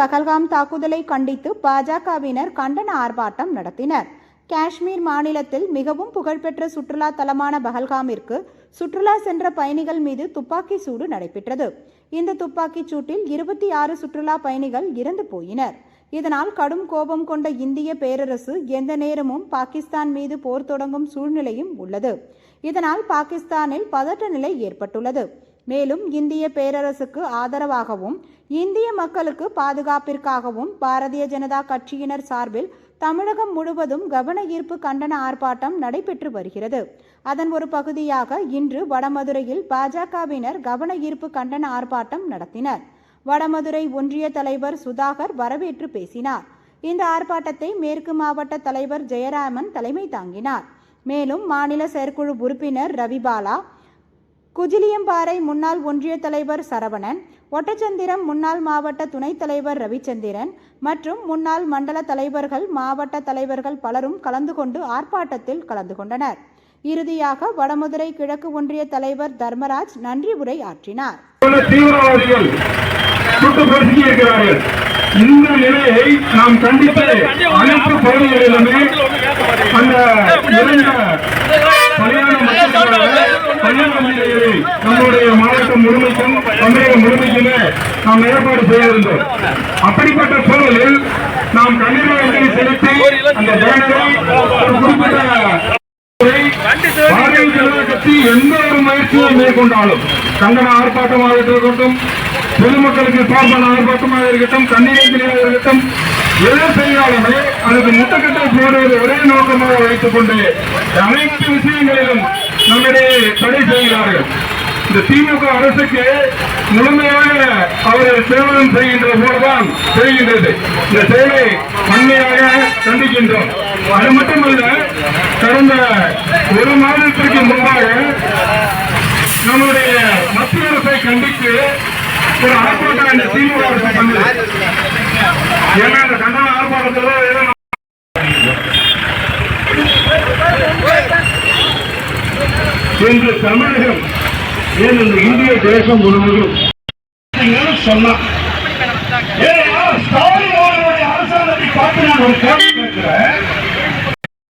பகல்காம் தாக்குதலை கண்டித்து பாஜகவினர் கண்டன ஆர்ப்பாட்டம் நடத்தினர். காஷ்மீர் மாநிலத்தில் மிகவும் புகழ்பெற்ற சுற்றுலா தலமான பகல்காமிற்கு சுற்றுலா சென்ற பயணிகள் மீது துப்பாக்கி சூடு நடைபெற்றது. இந்த துப்பாக்கிச் சூட்டில் இருபத்தி ஆறு சுற்றுலா பயணிகள் இறந்து போயினர். இதனால் கடும் கோபம் கொண்ட இந்திய பேரரசு எந்த நேரமும் பாகிஸ்தான் மீது போர் தொடங்கும் சூழ்நிலையும் உள்ளது. இதனால் பாகிஸ்தானில் பதட்ட நிலை ஏற்பட்டுள்ளது. மேலும் இந்திய பேரரசுக்கு ஆதரவாகவும் இந்திய மக்களுக்கு பாதுகாப்பிற்காகவும் பாரதிய ஜனதா கட்சியினர் சார்பில் தமிழகம் முழுவதும் கவன ஈர்ப்பு கண்டன ஆர்ப்பாட்டம் நடைபெற்று வருகிறது. அதன் ஒரு பகுதியாக இன்று வடமதுரையில் பாஜகவினர் கவன ஈர்ப்பு கண்டன ஆர்ப்பாட்டம் நடத்தினர். வடமதுரை ஒன்றிய தலைவர் சுதாகர் வரவேற்று பேசினார். இந்த ஆர்ப்பாட்டத்தை மேற்கு மாவட்ட தலைவர் ஜெயராமன் தலைமை தாங்கினார். மேலும் மாநில செயற்குழு உறுப்பினர் ரவிபாலா குஜிலியம்பாறை முன்னாள் ஒன்றிய தலைவர் சரவணன் ஒட்டச்சந்திரம் முன்னாள் மாவட்ட துணைத் தலைவர் ரவிச்சந்திரன் மற்றும் முன்னாள் மண்டல தலைவர்கள் மாவட்ட தலைவர்கள் பலரும் கலந்து கொண்டு ஆர்ப்பாட்டத்தில் கலந்து கொண்டனர். இறுதியாக வடமதுரை கிழக்கு ஒன்றிய தலைவர் தர்மராஜ் நன்றி உரை ஆற்றினார். இந்த நிலையை நாம் கண்டித்து அனைத்து பகுதிகளிலுமே அந்த இறந்த மக்களுக்காக நம்முடைய மாவட்டம் முழுமைக்கும் தமிழகம் முழுமைக்குமே நாம் ஏற்பாடு செய்திருந்தோம். அப்படிப்பட்ட சூழலில் நாம் கண்ணீர் செலுத்தி அந்த பேனரை ஒரு குறிப்பிட்ட பாரதிய ஜனதா கட்சி எந்த ஒரு முயற்சியை மேற்கொண்டாலும் கண்டன ஆர்ப்பாட்டமாக இருக்கட்டும் பொதுமக்களுக்கு சார்பான ஆர்ப்பாட்டமாக இருக்கட்டும் கண்ணீரஞ்சலியாக இருக்கட்டும் எது செய்தாலுமே அதுக்கு முட்டுக்கட்டை போடுவது ஒரே நோக்கமாக வைத்துக் கொண்டு அனைத்து விஷயங்களிலும் நம்முடைய இருக்கிறார்கள் இந்த திமுக அரசுக்கு முழுமையாக அவர்கள் சேவனம் செய்கின்ற போதுதான் தெரிகின்றது. இந்த செயலை வன்மையாக கண்டிக்கின்றோம். அது மட்டுமல்ல கடந்த ஒரு மாதத்திற்கு முன்பாக நம்முடைய மத்திய அரசை கண்டித்து ஒரு ஆர்ப்பாட்டம் இந்த திமுக அரசு பண்ணது. ஏன்னா இந்த கண்டன ஆர்ப்பாட்டத்தில் ஏதோ இன்று தமிழகம் ஏன் இந்த இந்திய தேசம் முழுவதும் சொன்னான் ஸ்டாலின் அவர்களுடைய அரசாங்கத்தை பார்த்து நான் ஒரு கேள்வி கேட்கிறேன்.